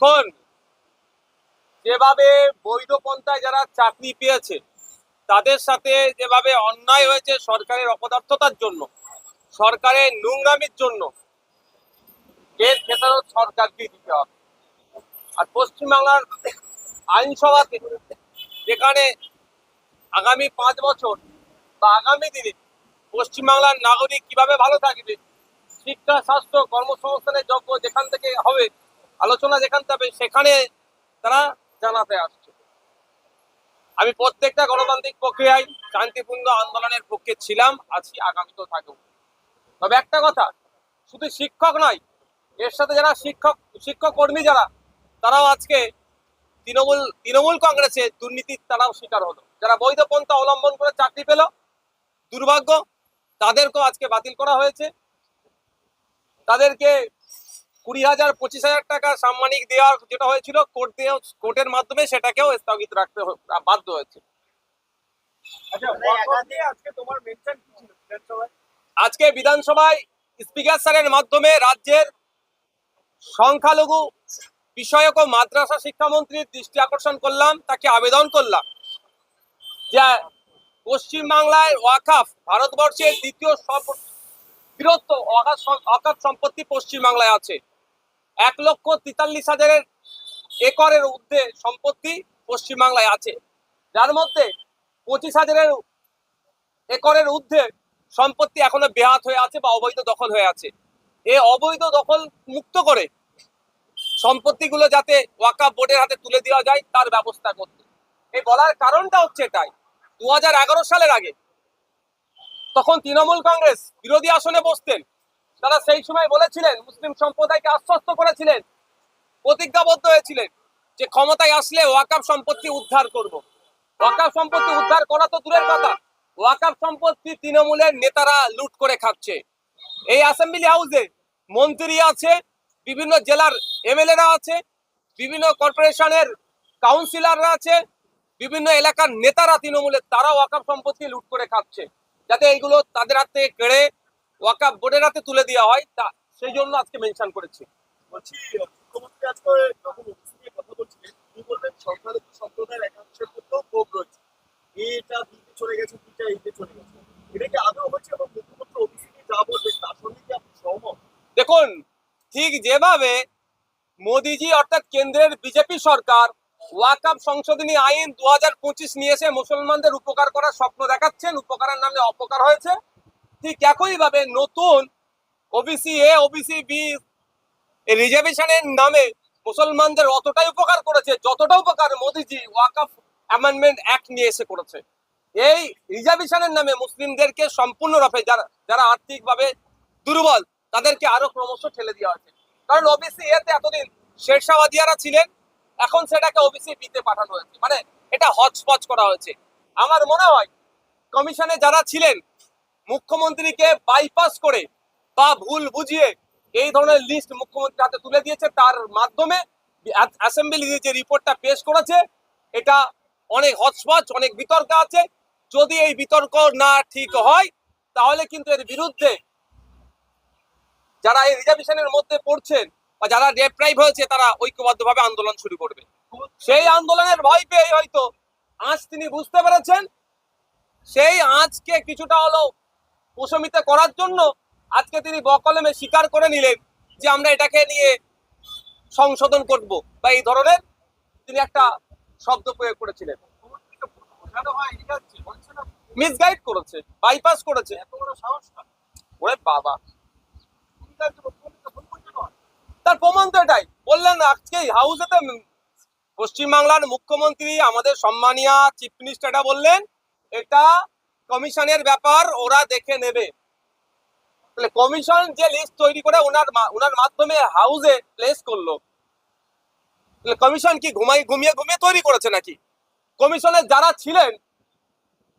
দেখুন, যেভাবে বৈধ পন্থায় যারা চাকরি পেয়েছে, তাদের সাথে যেভাবে অন্যায় হয়েছে সরকারের অপদার্থতার জন্য, সরকারের নোংরামির জন্য, এর খেতারও সরকারকে দিতে হবে। আর পশ্চিমবাংলার আইনসভাতে যেখানে আগামী পাঁচ বছর বা আগামী দিনে পশ্চিমবাংলার নাগরিক কীভাবে ভালো থাকবে, শিক্ষা, স্বাস্থ্য, কর্মসংস্থানের যোগ্য যেখান থেকে হবে আলোচনা যেখান থেকে সেখানে তারা জানাতে আসছে। আমি প্রত্যেকটা গণতান্ত্রিক প্রক্রিয়ায় শান্তিপূর্ণ আন্দোলনের পক্ষে ছিলাম, আছি, আগামীতেও থাকব। তবে একটা কথা, শুধু শিক্ষক নয়, এর সাথে যারা শিক্ষক শিক্ষক কর্মী যারা, তারাও আজকে তৃণমূল তৃণমূল কংগ্রেসে দুর্নীতির তারাও শিকার হলো। যারা বৈধ পন্থা অবলম্বন করে চাকরি পেল, দুর্ভাগ্য, তাদেরকেও আজকে বাতিল করা হয়েছে। তাদেরকে কুড়ি হাজার পঁচিশ হাজার টাকা সাম্মানিক দেওয়ার যেটা হয়েছিল কোর্ট দিয়ে কোর্টের মাধ্যমে সেটাকেও স্থগিত রাখতে বাধ্য হয়েছে। আচ্ছা আজকে বিধানসভায়? স্পিকার স্যারের মাধ্যমে রাজ্যের সংখ্যালঘু বিষয়ক ও মাদ্রাসা শিক্ষামন্ত্রীর দৃষ্টি আকর্ষণ করলাম তাকে আবেদন করলাম যে পশ্চিমবাংলায় ওয়াকাফ ভারতবর্ষের দ্বিতীয় সব বৃহত্ত ওয়াকাফ সম্পত্তি পশ্চিমবাংলায় আছে। এক লক্ষ তেতাল্লিশ হাজারের একরের ঊর্ধ্বে সম্পত্তি পশ্চিমবাংলায় আছে। যার মধ্যে পঁচিশ হাজারের একরের ঊর্ধ্বে সম্পত্তি এখনও বেহাত হয়ে আছে বা অবৈধ দখল হয়ে আছে। এ অবৈধ দখল মুক্ত করে সম্পত্তিগুলো যাতে ওয়াকাফ বোর্ডের হাতে তুলে দেওয়া যায়, তার ব্যবস্থা করতে। এই বলার কারণটা হচ্ছে এটাই। দু হাজার এগারো সালের আগে তখন তৃণমূল কংগ্রেস বিরোধী আসনে বসতেন। তারা সেই সময় বলেছিলেন, মুসলিম সম্প্রদায়কে আশ্বস্ত করেছিলেন, প্রতিজ্ঞাবদ্ধ হয়েছিলেন যে ক্ষমতায় আসলে ওয়াকাফ সম্পত্তি উদ্ধার করব। ওয়াকাফ সম্পত্তি উদ্ধার করা তো দূরের কথা। ওয়াকাফ সম্পত্তি তৃণমূলের নেতারা লুট করে খাচ্ছে। এই অ্যাসেম্বলি হাউসে মন্ত্রী আছে, বিভিন্ন জেলার এমএলএরা আছে, বিভিন্ন কর্পোরেশনের কাউন্সিলররা আছে, বিভিন্ন এলাকার নেতারা তৃণমূলের তারা ওয়াকাফ সম্পত্তি লুট করে খাচ্ছে। যাতে এইগুলো তাদের হাত থেকে কেড়ে ওয়াকাফ বোর্ডের হাতে তুলে দেওয়া হয় তা সেই জন্য আজকে মেনশন করেছি। বলছি মুখ্যমন্ত্রী আজকে যখন অফিস নিয়ে কথা বলছিলেন তিনি বললেন সংখ্যালঘু সম্প্রদায়ের একাংশের মধ্যেও ক্ষোভ রয়েছে। এটা দিতে চলে গেছে দুইটা এইতে চলে গেছে। এটা কি আদৌ হচ্ছে এবং মুখ্যমন্ত্রী অফিস যা বলবেন তার সঙ্গে কি আপনি সহমত? দেখুন ঠিক যেভাবে মোদিজি অর্থাৎ কেন্দ্রের বিজেপি সরকার ওয়াকাপ সংশোধনী আইন দু হাজার পঁচিশ নিয়ে এসে মুসলমানদের উপকার করার স্বপ্ন দেখাচ্ছেন উপকারের নামে অপকার হয়েছে। ঠিক একইভাবে নতুন ওবিসি এ ওবিসি বি রিজার্ভেশনের নামে মুসলমানদের অতটাই উপকার করেছে, যতটা উপকার মোদিজি ওয়াকাফ অ্যামেন্ডমেন্ট অ্যাক্ট নিয়ে এসে করেছে। এই রিজার্ভেশনের নামে মুসলিমদেরকে সম্পূর্ণরূপে যারা যারা আর্থিকভাবে দুর্বল, তাদেরকে আরও ক্রমশ ঠেলে দেওয়া হয়েছে। কারণ ওবিসি এতে এতদিন শেরশাবাদিয়ারা ছিলেন, এখন সেটাকে ওবিসি বিতে পাঠানো হয়েছে। মানে এটা হচপচ করা হয়েছে। আমার মনে হয় কমিশনে যারা ছিলেন মুখ্যমন্ত্রীকে বাইপাস করে বা ভুল বুঝিয়ে এই ধরনের লিস্ট মুখ্যমন্ত্রী হাতে তুলে দিয়েছে। তার মাধ্যমে অ্যাসেম্বলি যে রিপোর্টটা পেশ করেছে, এটা অনেক হচপচ অনেক বিতর্ক আছে। যদি এই বিতর্ক না ঠিক হয়, তাহলে কিন্তু এর বিরুদ্ধে যারা এই রিজার্ভেশনের মধ্যে পড়ছেন বা যারা ডেপ্রাইভ হয়েছে, তারা ঐক্যবদ্ধভাবে আন্দোলন শুরু করবে। সেই আন্দোলনের ভয় পেয়ে হয়তো আজ তিনি বুঝতে পেরেছেন। সেই আজকে কিছুটা হলো প্রশমিত করার জন্য আজকে তিনি বকলমে স্বীকার করে নিলেন যে আমরা এটাকে নিয়ে সংশোধন করব বা এই ধরনের তিনি একটা শব্দ প্রয়োগ করেছিলেন। মিসগাইড করেছে বাইপাস করেছে। ওরে বাবা। তার প্রমাণ তো এটাই। বললেন আজকে হাউসেতে পশ্চিমবাংলার মুখ্যমন্ত্রী, আমাদের সম্মানীয় চিফ মিনিস্টারটা বললেন, এটা কমিশনের ব্যাপার ওরা দেখে নেবে। তাহলে কমিশন যে লিস্ট তৈরি করে ওনার ওনার মাধ্যমে হাউসে প্লেস করল। কমিশন কি ঘুমাই ঘুমিয়ে ঘুমিয়ে তৈরি করেছে নাকি? কমিশনের যারা ছিলেন,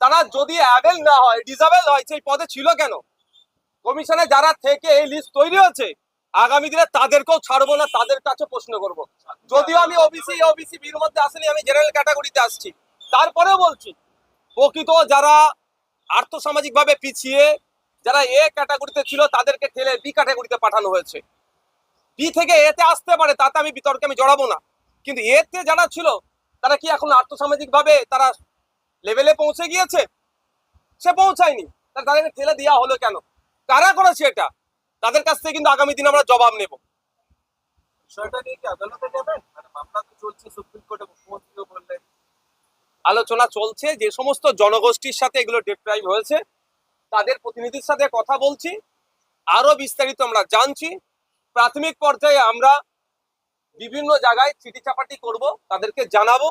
তারা যদি অ্যাভেল না হয় ডিজাবেল হয়, সেই পদে ছিল কেন? কমিশনে যারা থেকে এই লিস্ট তৈরি হয়েছে, আগামী দিনে তাদেরকেও ছাড়বো না, তাদের কাছে প্রশ্ন করব। যদিও আমি ওবিসি ওবিসি বির মধ্যে আসেনি, আমি জেনারেল ক্যাটাগরিতে আসছি। তারপরেও বলছি, প্রকৃত যারা আর্থসামাজিক ভাবে পিছিয়ে যারা এ ক্যাটাগরিতে ছিল, তাদেরকে ঠেলে বি ক্যাটাগরিতে পাঠানো হয়েছে। বি থেকে এতে আসতে পারে, তাতে আমি বিতর্কে আমি জড়াবো না। কিন্তু এতে যারা ছিল, তারা কি এখন আর্থসামাজিক ভাবে তারা লেভেলে পৌঁছে গিয়েছে? সে পৌঁছায়নি। তাহলে তাদেরকে ঠেলে দেওয়া হলো কেন? কারা করেছে এটা? তাদের কাছ থেকে কিন্তু আগামী দিনে আমরা জবাব নেব। বিষয়টা নিয়ে কি আদালতে নেবেন মানে মামলা তো চলছে, সুপ্রিম কোর্টে মুখ্যমন্ত্রীও বললেন। আলোচনা চলছে, যে সমস্ত জনগোষ্ঠীর সাথে এগুলো ডেপ্রাইভ হয়েছে, তাদের প্রতিনিধির সাথে কথা বলছি আরও বিস্তারিত আমরা জানছি। প্রাথমিক পর্যায়ে আমরা বিভিন্ন জায়গায় চিঠি চাপাটি করব, তাদেরকে জানাব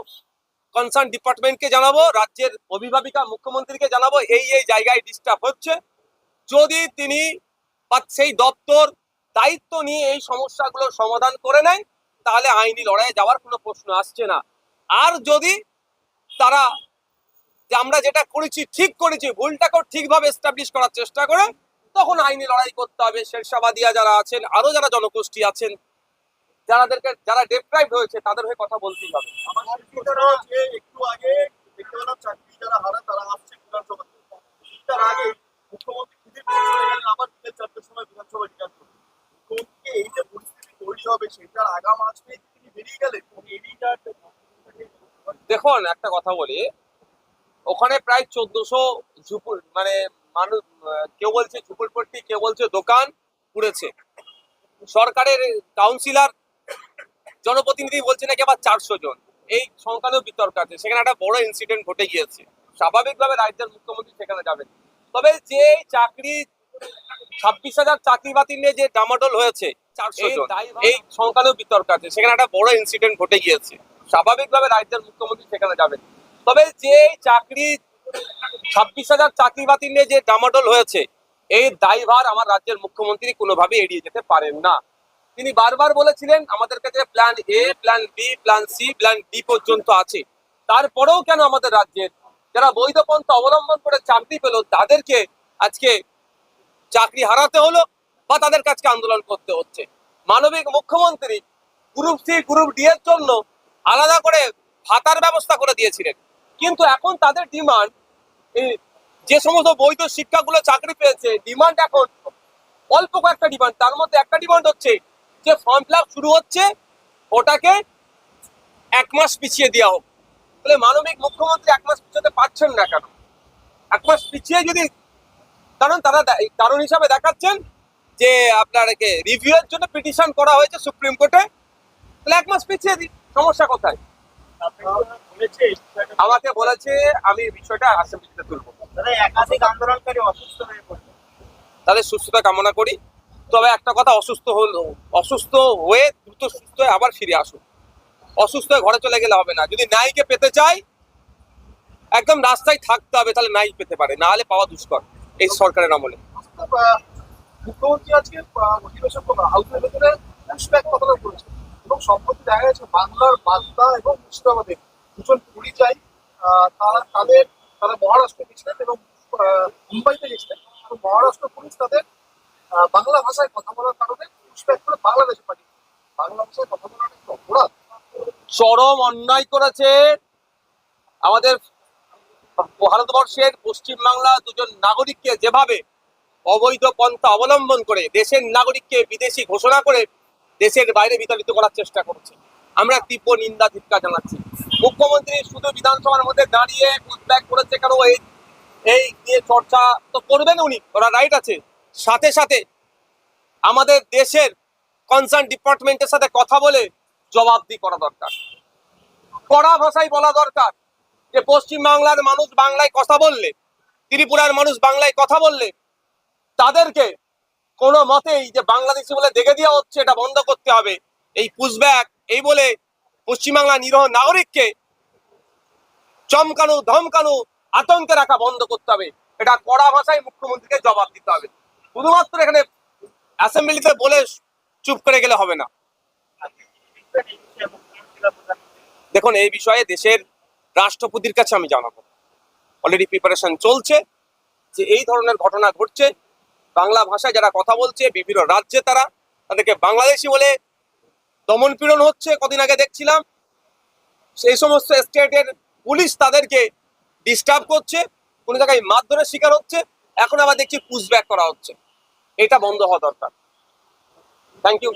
কনসার্ন ডিপার্টমেন্টকে জানাব, রাজ্যের অভিভাবিকা, মুখ্যমন্ত্রীকে জানাব, এই এই জায়গায় ডিস্টার্ব হচ্ছে। যদি তিনি বা সেই দপ্তর দায়িত্ব নিয়ে এই সমস্যাগুলোর সমাধান করে নেয়, তাহলে আইনি লড়াইয়ে যাওয়ার কোনো প্রশ্ন আসছে না। আর যদি তারা যে আমরা যেটা করেছি, ঠিক করেছি, ভুলটাকেও ঠিকভাবে এস্টাবলিশ করার চেষ্টা করে, তখন আইনি লড়াই করতে হবে। শেরশাবাদিয়া যারা আছেন, আরও যারা জনগোষ্ঠী আছেন, যারাদেরকে, যারা ডেপ্রাইভ হয়েছে, তাদের হয়ে কথা বলতেই হবে। একটু আগে যারা হারা, তারা আসছে তার আগে মুখ্যমন্ত্রী আবার সময় বিধানসভা এই যে পরিস্থিতি তৈরি হবে, সেটার আগাম আসবে, তিনি বেরিয়ে গেলেন দেখুন একটা কথা বলি। ওখানে প্রায় চোদ্দশো ঝুপুর মানে মানুষ কেউ বলছে ঝুপুরপট্টি কেউ বলছে দোকান পুড়েছে। সরকারের কাউন্সিলর জনপ্রতিনিধি বলছে নাকি আবার চারশো জন। এই সংখ্যানেও বিতর্ক আছে। সেখানে একটা বড় ইনসিডেন্ট ঘটে গিয়েছে। স্বাভাবিকভাবে রাজ্যের মুখ্যমন্ত্রী সেখানে যাবেন। তবে যে চাকরি ছাব্বিশ হাজার চাকরি বাতিল নিয়ে যে ডামাডোল হয়েছে চারশো জন। এই সংখ্যানেও বিতর্ক আছে। সেখানে একটা বড় ইনসিডেন্ট ঘটে গিয়েছে। স্বাভাবিকভাবে রাজ্যের মুখ্যমন্ত্রী সেখানে যাবেন। তবে যে চাকরি ছাব্বিশ হাজার চাকরি বাতিল নিয়ে যে ডামাডোল হয়েছে, এই দায়ভার আমার রাজ্যের মুখ্যমন্ত্রী কোনোভাবে এড়িয়ে যেতে পারেন না। তিনি বারবার বলেছিলেন, আমাদের কাছে plan A plan B plan C plan D পর্যন্ত আছে। তারপরেও কেন আমাদের রাজ্যের? যারা বৈধ পন্থা অবলম্বন করে চাকরি পেল, তাদেরকে আজকে চাকরি হারাতে হলো বা তাদের কাছে আন্দোলন করতে হচ্ছে। মানবিক মুখ্যমন্ত্রী, গ্রুপ সি গ্রুপ ডি এর জন্য আলাদা করে ভাতার ব্যবস্থা করে দিয়েছিলেন। কিন্তু এখন তাদের ডিমান্ড যে সমস্ত বৈধ শিক্ষাগুলো চাকরি পেয়েছে ডিমান্ড এখন অল্প কয়েকটা ডিমান্ড তার মধ্যে একটা ডিমান্ড হচ্ছে যে ফর্ম ফিল শুরু হচ্ছে, ওটাকে এক মাস পিছিয়ে দেওয়া হোক। তাহলে মানবিক মুখ্যমন্ত্রী এক মাস পিছাতে পারছেন না কেন? এক মাস পিছিয়ে যদি, কারণ তারা কারণ হিসাবে দেখাচ্ছেন যে আপনার রিভিউ এর জন্য পিটিশন করা হয়েছে সুপ্রিম কোর্টে, তাহলে এক মাস পিছিয়ে দিই সমস্যা কোথায়? আমাকে বলেছে আমি বিষয়টা অ্যাসেম্বলিতে তুলবো একাধিক আন্দোলনকারী অসুস্থ হয়ে পড়ছে তাদের সুস্থতা কামনা করি। তবে একটা কথা অসুস্থ হলো অসুস্থ হয়ে দ্রুত সুস্থ হয়ে আবার ফিরে আসুন। অসুস্থ হয়ে ঘরে চলে গেলে হবে না। যদি নাইকে পেতে চাই একদম রাস্তায় থাকতে হবে তাহলে নাই পেতে পারে। না হলে পাওয়া দুষ্কর এই সরকারের আমলে। মুখ্যমন্ত্রী আজকে অধিবেশন হাউসের ভেতরে পুশব্যাক কথাটা বলেছেন এবং সম্প্রতি দেখা গেছে বাংলার বার্তা এবং মুর্শিদাবাদের দুজন পরিযায়ী আহ, তারা তাদের তারা মহারাষ্ট্রে গেছিলেন এবং মুম্বাইতে গেছিলেন। এবং মহারাষ্ট্র পুলিশ তাদের বাংলা ভাষায় কথা বলার কারণে পুশব্যাক করে বাংলাদেশে পাঠিয়ে বাংলা ভাষায় কথা বলার একটা অপরাধ? চরম অন্যায় করেছে আমাদের ভারতবর্ষের পশ্চিমবাংলা দুজন নাগরিককে যেভাবে অবৈধ পন্থা অবলম্বন করে দেশের নাগরিককে বিদেশি ঘোষণা করে দেশের বাইরে বিতাড়িত করার চেষ্টা করছে। আমরা তীব্র নিন্দা, ধিক্কার জানাচ্ছি। মুখ্যমন্ত্রী শুধু বিধানসভার মধ্যে দাঁড়িয়ে উদ্বেগ করেছে কেন? এই এই নিয়ে চর্চা তো করবেন উনি, ওরা রাইট আছে। সাথে সাথে আমাদের দেশের কনসার্ন ডিপার্টমেন্টের সাথে কথা বলে জবাবদি করা দরকার। কড়া ভাষায় বলা দরকার যে পশ্চিম বাংলার মানুষ বাংলায় কথা বললে, ত্রিপুরার মানুষ বাংলায় কথা বললে, তাদেরকে কোনো মতেই যে বাংলাদেশি বলে দেখে দেওয়া হচ্ছে, এটা বন্ধ করতে হবে। এই পুশব্যাক এই বলে পশ্চিমবাংলা নিরহ নাগরিককে চমকানো, ধমকানো, আতঙ্কে রাখা বন্ধ করতে হবে। এটা কড়া ভাষায় মুখ্যমন্ত্রীকে জবাব দিতে হবে। শুধুমাত্র এখানে অ্যাসেম্বলিতে বলে চুপ করে গেলে হবে না। দেখুন, এই বিষয়ে দেশের রাষ্ট্রপতির কাছে আমি জানাব। অলরেডি প্রিপারেশন চলছে যে এই ধরনের ঘটনা ঘটছে। বাংলা ভাষায় যারা কথা বলছে, বিভিন্ন রাজ্যে তারা, তাদেরকে বাংলাদেশি বলে দমন পীড়ন হচ্ছে, কদিন আগে দেখছিলাম। সেই সমস্ত স্টেটের পুলিশ তাদেরকে ডিস্টার্ব করছে, কোনো জায়গায় মারধরের শিকার হচ্ছে, এখন আবার দেখছি পুশব্যাক করা হচ্ছে। এটা বন্ধ হওয়া দরকার। Thank you.